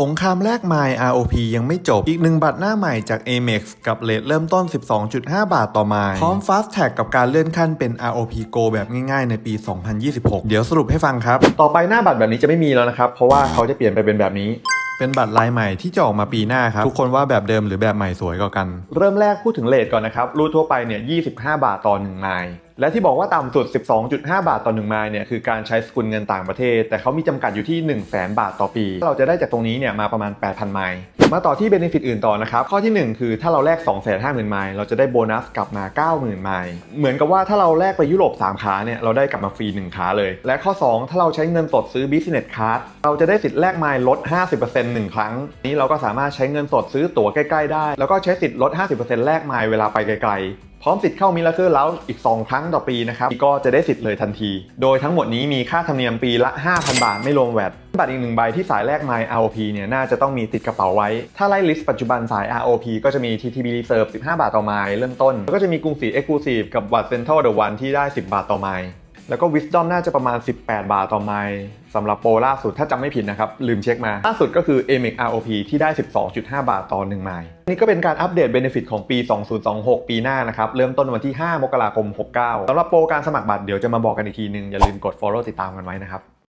สงครามแลกไมล์ ROP ยังไม่จบ อีกหนึ่งบัตรหน้าใหม่จาก Amex กับเลทเริ่มต้น 12.5 บาทต่อไมล์ พร้อม Fast Tag กับการเลื่อนขั้นเป็น ROP Go แบบง่ายๆ ในปี 2026 เดี๋ยวสรุปให้ฟังครับ ต่อไปหน้าบัตรแบบนี้จะไม่มีแล้วนะครับ เพราะว่าเขาจะเปลี่ยนไปเป็นแบบนี้เป็นบัตรลายใหม่ที่จะออกมาปีหน้าครับ ทุกคนว่าแบบเดิมหรือแบบใหม่สวยกว่ากัน เริ่มแรกพูดถึงเลทก่อนนะครับ รูททั่วไปเนี่ย 25 บาทต่อ1ไมล์ และที่บอกว่าต่ำสุด 12.5 บาทต่อ1ไมล์เนี่ยคือการใช้สกุลเงินต่างประเทศ แต่เขามีจำกัดอยู่ที่ 1 0 0 0 0แบาทต่อปี เราจะได้จากตรงนี้เนี่ยมาประมาณ 8,000 ไมล์มาต่อที่เบนฟิตอื่นต่อนะครับ ข้อที่ 1 คือถ้าเราแลก 250,000ไมล์เราจะได้โบนัสกลับมา 90,000 ไมล์เหมือนกับว่าถ้าเราแลกไปยุโรป 3 ขาเนี่ยเราได้กลับมาฟรี 1 ขาเลย และข้อ 2 ถ้าเราใช้เงินสดซื้อ Business Card เราจะได้สิทธิ์แลกไมล์ลด 50%หนึ่งครั้ง นี้เราก็สามารถใช้เงินสดซื้อตั๋วใกล้ๆได้ แล้วก็ใช้สิทธิ์ลด 50%แลกไมล์เวลาไปไกลๆ พร้อมสิทธิ์เข้ามิลเลอร์แล้วอีก 2 ครั้งต่อปีนะครับก็จะได้สิทธิ์เลยทันที โดยทั้งหมดนี้มีค่าธรรมเนียมปีละ 5,000 บาทไม่รวมแวดบัตรอีกหนึ่งใบที่สายแรกไมล์ ROP เนี่ยน่าจะต้องมีติดกระเป๋าไว้ ถ้าไล่ลิสต์ปัจจุบันสาย ROP ก็จะมี TTB Reserve 15 บาทต่อไมล์เริ่มต้น แล้วก็จะมีกรุงศรี Exclusive กับบัตร Central The One ที่ได้ 10 บาทต่อไมล์ แล้วก็ Wisdom น่าจะประมาณ 18 บาทต่อไมล์สำหรับโปรล่าสุดถ้าจำไม่ผิดนะครับ ลืมเช็คมา ล่าสุดก็คือ Amex ROP ที่ได้ 12.5 บาทต่อ 1 ไมล์นี่ก็เป็นการอัปเดต Benefit ของปี 2026 ปีหน้านะครับ เริ่มต้นวันที่ 5 มกราคม 69สำหรับโปรการสมัครบัตรเดี๋ยวจะมาบอกกันอีกทีนึงอย่าลืมกด follow ติดตามกันไว้นะครับ